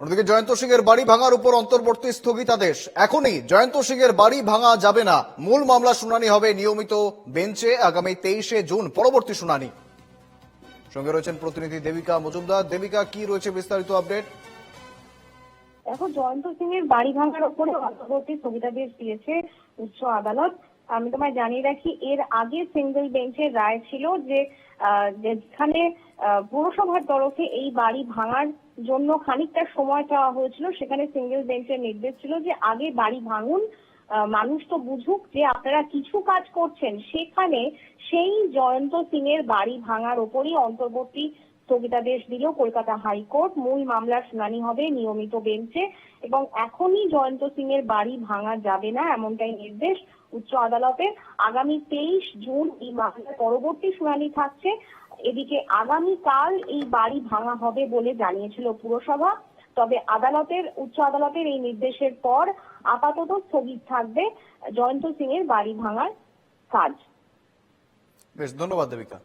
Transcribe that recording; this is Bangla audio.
অন্যদিকে জয়ন্ত সিং এর বাড়ি ভাঙার উপর অন্তর্বর্তী স্থগিতাদেশ। এখনই জয়ন্ত সিং এর বাড়ি ভাঙা যাবে না। মূল মামলা শুনানি হবে নিয়মিত বেঞ্চে আগামী তেইশে জুন, পরবর্তী শুনানি। সঙ্গে রয়েছেন প্রতিনিধি দেবিকা মজুমদার। দেবিকা, কি রয়েছে বিস্তারিত আপডেট? দেখো জয়ন্ত সিং এর বাড়ি ভাঙার ওপরে অন্তর্বর্তী স্থগিতাদেশ দিয়েছে উচ্চ আদালত। আমি তোমায় জানিয়ে রাখি, এর আগে সিঙ্গেল বেঞ্চের রায় ছিল যে যেখানে পুরসভার তরফে এই বাড়ি ভাঙার জন্য খানিকটা সময় চাওয়া হয়েছিল। সেখানে সিঙ্গেল বেঞ্চের নির্দেশ ছিল যে, আগে বাড়ি ভাঙুন মানুষ তো বুঝুক যে আপনারা কিছু কাজ করছেন। সেখানে সেই জয়ন্ত সিং এর বাড়ি ভাঙার ওপরই অন্তর্বর্তী স্থগিতাদেশ দিল কলকাতা হাইকোর্ট মূল মামলার শুনানি হবে নিয়মিত বেঞ্চে এবং এখনই জয়ন্ত সিং এর বাড়ি ভাঙা যাবে না এমনটাই নির্দেশ উচ্চ আদালতের। আগামী তেইশ জুন এই মামলার পরবর্তী শুনানি থাকছে। এদিকে আগামীকাল এই বাড়ি ভাঙা হবে বলে জানিয়েছিল পুরসভা। তবে আদালতের, উচ্চ আদালতের এই নির্দেশের পর আপাতত স্থগিত থাকবে জয়ন্ত সিং এর বাড়ি ভাঙার কাজ। বেশ, ধন্যবাদ দেবিকা।